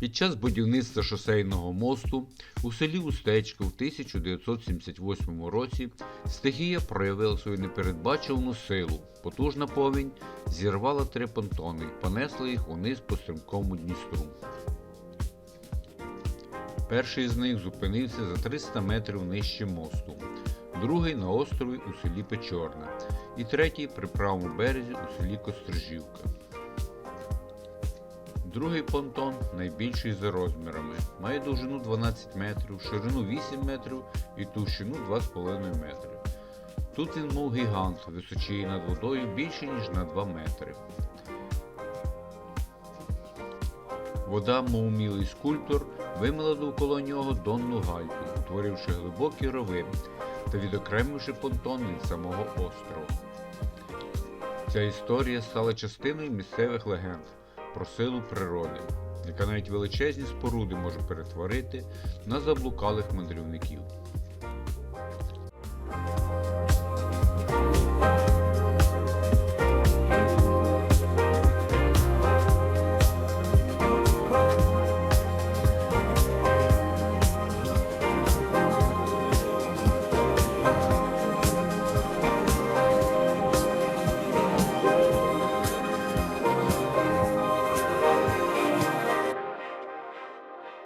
Під час будівництва шосейного мосту у селі Устечко в 1978 році стихія проявила свою непередбачувану силу. Потужна повінь зірвала три понтони і понесла їх униз по стрімкому Дністру. Перший з них зупинився за 300 метрів нижче мосту, другий на острові у селі Печорна і третій при правому березі у селі Кострижівка. Другий понтон найбільший за розмірами, має довжину 12 метрів, ширину 8 метрів і товщину 2,5 метри. Тут він мов гігант, височіє над водою більше, ніж на 2 метри. Вода, мов мілий скульптор, вимила довкола нього донну гальку, утворивши глибокі рови та відокремивши понтон від самого острова. Ця історія стала частиною місцевих легенд про силу природи, яка навіть величезні споруди може перетворити на заблукалих мандрівників.